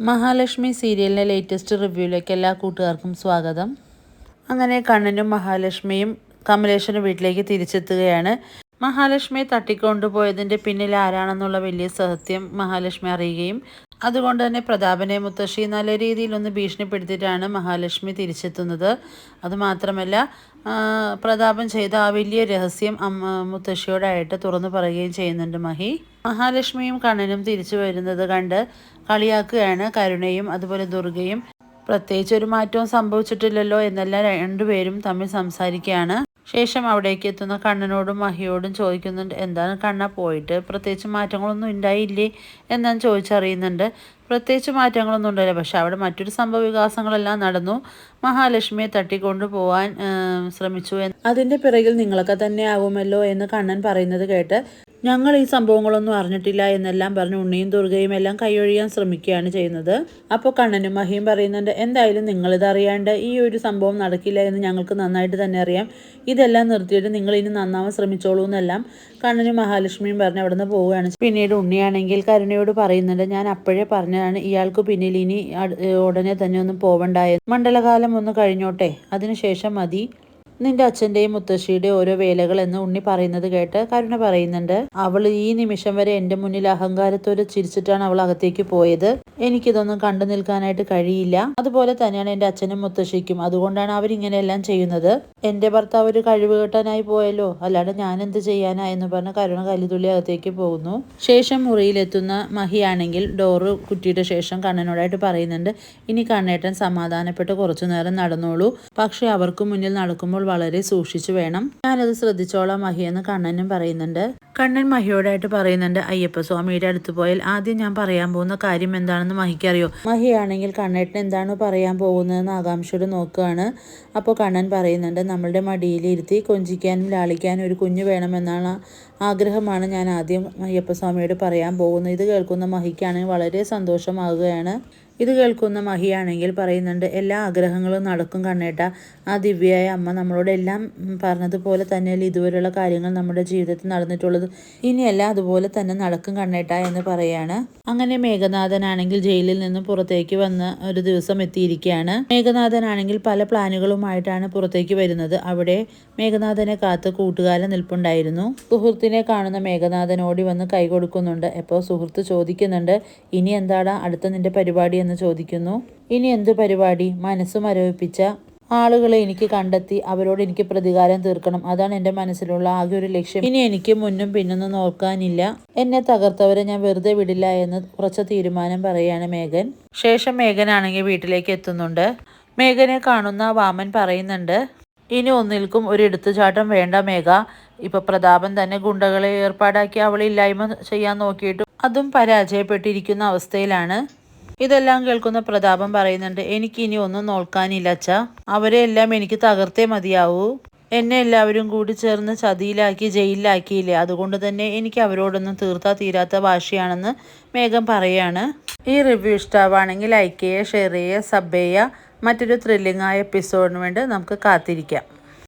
മഹാലക്ഷ്മി സീരിയലിന്റെ ലേറ്റസ്റ്റ് റിവ്യൂവിലേക്ക് എല്ലാ കൂട്ടുകാർക്കും സ്വാഗതം. അങ്ങനെ കണ്ണനും മഹാലക്ഷ്മിയും കമലേശ്വരന്റെ വീട്ടിലേക്ക് തിരിച്ചെത്തുകയാണ്. മഹാലക്ഷ്മിയെ തട്ടിക്കൊണ്ടുപോയതിന്റെ പിന്നിൽ ആരാണെന്നുള്ള വലിയ സത്യം മഹാലക്ഷ്മി അറിയുകയും അതുകൊണ്ട് തന്നെ പ്രതാപനെ മുത്തശ്ശി നല്ല രീതിയിൽ ഒന്ന് ഭീഷണിപ്പെടുത്തിയിട്ടാണ് മഹാലക്ഷ്മി തിരിച്ചെത്തുന്നത്. അതുമാത്രമല്ല പ്രതാപൻ ചെയ്ത ആ വലിയ രഹസ്യം അമ്മ മുത്തശ്ശിയോടായിട്ട് തുറന്നു പറയുകയും ചെയ്യുന്നുണ്ട് മഹി. മഹാലക്ഷ്മിയും കണ്ണനും തിരിച്ചു വരുന്നത് കണ്ട് കളിയാക്കുകയാണ് കരുണയും അതുപോലെ ദുർഗയും. പ്രത്യേകിച്ച് ഒരു മാറ്റവും സംഭവിച്ചിട്ടില്ലല്ലോ എന്നെല്ലാം രണ്ടുപേരും തമ്മിൽ സംസാരിക്കുകയാണ്. ശേഷം അവിടേക്ക് എത്തുന്ന കണ്ണനോടും മഹിയോടും ചോദിക്കുന്നുണ്ട് എന്താണ് കണ്ണ പോയിട്ട്? പ്രത്യേകിച്ച് മാറ്റങ്ങളൊന്നും ഉണ്ടായില്ലേ? എന്നാണ് ചോദിച്ചറിയുന്നുണ്ട്. പ്രത്യേകിച്ച് മാറ്റങ്ങളൊന്നും ഉണ്ടായില്ല. പക്ഷെ അവിടെ മറ്റൊരു സംഭവ വികാസങ്ങളെല്ലാം നടന്നു. മഹാലക്ഷ്മിയെ തട്ടിക്കൊണ്ടു പോവാൻ ശ്രമിച്ചു അതിന്റെ പിറകിൽ നിങ്ങളൊക്കെ തന്നെ ആകുമല്ലോ എന്ന് കണ്ണൻ പറയുന്നത് കേട്ട് ഞങ്ങൾ ഈ സംഭവങ്ങളൊന്നും അറിഞ്ഞിട്ടില്ല എന്നെല്ലാം പറഞ്ഞ് ഉണ്ണിയും ദുർഗയും എല്ലാം കൈയൊഴിയാൻ ശ്രമിക്കുകയാണ് ചെയ്യുന്നത്. അപ്പോൾ കണ്ണനും മഹിയും പറയുന്നുണ്ട് എന്തായാലും നിങ്ങളിത് അറിയാണ്ട് ഈ ഒരു സംഭവം നടക്കില്ല എന്ന് ഞങ്ങൾക്ക് നന്നായിട്ട് തന്നെ അറിയാം. ഇതെല്ലാം നിർത്തിയിട്ട് നിങ്ങൾ ഇനി നന്നാവാൻ ശ്രമിച്ചോളൂ എന്നെല്ലാം കണ്ണനും മഹാലക്ഷ്മിയും പറഞ്ഞ് അവിടെ നിന്ന് പോവുകയാണ്. പിന്നീട് ഉണ്ണിയാണെങ്കിൽ കരുണയോട് പറയുന്നുണ്ട് ഞാൻ അപ്പോഴേ പറഞ്ഞതാണ് ഇയാൾക്ക് പിന്നിൽ ഇനി ഉടനെ തന്നെ ഒന്നും പോവണ്ടായ മണ്ഡലകാലം ഒന്ന് കഴിഞ്ഞോട്ടെ. അതിനുശേഷം മതി. നിന്റെ അച്ഛന്റെയും മുത്തശ്ശിയുടെയും ഓരോ വേലകൾ എന്ന് ഉണ്ണി പറയുന്നത് കേട്ട് കരുണ പറയുന്നുണ്ട്. അവൾ ഈ നിമിഷം വരെ എന്റെ മുന്നിൽ അഹങ്കാരത്തോടെ ചിരിച്ചിട്ടാണ് അവൾ അകത്തേക്ക് പോയത്. എനിക്കിതൊന്നും കണ്ടു നിൽക്കാനായിട്ട് കഴിയില്ല. അതുപോലെ തന്നെയാണ് എന്റെ അച്ഛനും മുത്തശ്ശിക്കും. അതുകൊണ്ടാണ് അവരിങ്ങനെയെല്ലാം ചെയ്യുന്നത്. എന്റെ ഭർത്താവ് ഒരു കഴിവുകെട്ടനായി പോയല്ലോ. അല്ലാണ്ട് ഞാൻ എന്ത് ചെയ്യാനാ എന്ന് പറഞ്ഞ് കരുണ കലിതുള്ളി അകത്തേക്ക് പോകുന്നു. ശേഷം മുറിയിലെത്തുന്ന മഹിയാണെങ്കിൽ ഡോറ് കുറ്റിയുടെ ശേഷം കണ്ണനോടായിട്ട് പറയുന്നുണ്ട്. ഇനി കണ്ണേട്ടൻ സമാധാനപ്പെട്ട് കുറച്ചു നേരം നടന്നോളൂ. പക്ഷെ അവർക്ക് മുന്നിൽ നടക്കുമ്പോൾ വളരെ സൂക്ഷിച്ചു വേണം. ഞാനത് ശ്രദ്ധിച്ചോളാം എന്ന് കണ്ണനും പറയുന്നുണ്ട്. കണ്ണൻ മഹിയോടായിട്ട് പറയുന്നുണ്ട് അയ്യപ്പ സ്വാമിയുടെ അടുത്ത് പോയാൽ ആദ്യം ഞാൻ പറയാൻ പോകുന്ന കാര്യം എന്താണെന്ന് മഹിക്കറിയോ? മഹിയാണെങ്കിൽ കണ്ണേട്ടൻ എന്താണ് പറയാൻ പോകുന്നതെന്ന് ആകാംക്ഷയോട് നോക്കുകയാണ്. അപ്പോൾ കണ്ണൻ പറയുന്നുണ്ട് നമ്മളുടെ മടിയിലിരുത്തി കൊഞ്ചിക്കാനും ലാളിക്കാനും ഒരു കുഞ്ഞു വേണമെന്നാണ് ആഗ്രഹമാണ് ഞാൻ ആദ്യം അയ്യപ്പ അയ്യപ്പസ്വാമിയോട് പറയാൻ പോകുന്നത്. ഇത് കേൾക്കുന്ന മഹിക്കാണെങ്കിൽ വളരെ സന്തോഷമാവുകയാണ് ഇത് കേൾക്കുന്ന മഹിയാണെങ്കിൽ പറയുന്നുണ്ട് എല്ലാ ആഗ്രഹങ്ങളും നടക്കും കണ്ണേട്ട. ആ ദിവ്യയായ അമ്മ നമ്മളോട് എല്ലാം പറഞ്ഞതുപോലെ തന്നെയല്ലേ ഇതുവരെയുള്ള കാര്യങ്ങൾ നമ്മുടെ ജീവിതത്തിൽ നടന്നിട്ടുള്ളത്. ഇനിയെല്ലാം അതുപോലെ തന്നെ നടക്കും കണ്ണേട്ട എന്ന് പറയാണ്. അങ്ങനെ മേഘനാഥനാണെങ്കിൽ ജയിലിൽ നിന്ന് പുറത്തേക്ക് വന്ന് ഒരു ദിവസം എത്തിയിരിക്കുകയാണ്. മേഘനാഥനാണെങ്കിൽ പല പ്ലാനുകളുമായിട്ടാണ് പുറത്തേക്ക് വരുന്നത്. അവിടെ മേഘനാഥനെ കാത്ത് കൂട്ടുകാരൻ നിൽപ്പുണ്ടായിരുന്നു. സുഹൃത്തിനെ കാണുന്ന മേഘനാഥൻ ഓടി വന്ന് കൈ കൊടുക്കുന്നുണ്ട്. അപ്പോൾ സുഹൃത്ത് ചോദിക്കുന്നുണ്ട് ഇനി എന്താടാ അടുത്ത നിന്റെ പരിപാടി എന്ന് ചോദിക്കുന്നു. ഇനി എന്ത് പരിപാടി? മനസ്സ് മരവിപ്പിച്ച ആളുകളെ എനിക്ക് കണ്ടെത്തി അവരോട് എനിക്ക് പ്രതികാരം തീർക്കണം. അതാണ് എന്റെ മനസ്സിലുള്ള ആകെ ഒരു ലക്ഷ്യം. ഇനി എനിക്ക് മുന്നും പിന്നൊന്നും നോക്കാനില്ല. എന്നെ തകർത്തവരെ ഞാൻ വെറുതെ വിടില്ല എന്ന് കുറച്ച് തീരുമാനം പറയുകയാണ് മേഘൻ. ശേഷം മേഘനാണെങ്കിൽ വീട്ടിലേക്ക് എത്തുന്നുണ്ട്. മേഘനെ കാണുന്ന വാമൻ പറയുന്നുണ്ട് ഇനി ഒന്നിൽക്കും ഒരു എടുത്തുചാട്ടം വേണ്ട മേഘ. ഇപ്പൊ പ്രതാപൻ തന്നെ ഗുണ്ടകളെ ഏർപ്പാടാക്കി അവളില്ലായ്മ ചെയ്യാൻ നോക്കിയിട്ടും അതും പരാജയപ്പെട്ടിരിക്കുന്ന അവസ്ഥയിലാണ്. ഇതെല്ലാം കേൾക്കുന്ന പ്രതാപം പറയുന്നുണ്ട് എനിക്ക് ഇനി ഒന്നും നോക്കാനില്ല അച്ഛ. അവരെ എല്ലാം എനിക്ക് തകർത്തേ മതിയാവൂ. എന്നെ എല്ലാവരും കൂടി ചേർന്ന് ചതിയിലാക്കി ജയിലിലാക്കിയില്ലേ? അതുകൊണ്ട് തന്നെ എനിക്ക് അവരോടൊന്നും തീർത്താ തീരാത്ത ഭാഷയാണെന്ന് മേഘം പറയാണ്. ഈ റിവ്യൂ ഇഷ്ടമാണെങ്കിൽ ലൈക്ക് ചെയ്യുക ഷെയർ ചെയ്യുക സബ് ചെയ്യുക. മറ്റൊരു ത്രില്ലിംഗ് ആയ എപ്പിസോഡിന് വേണ്ടി നമുക്ക് കാത്തിരിക്കാം.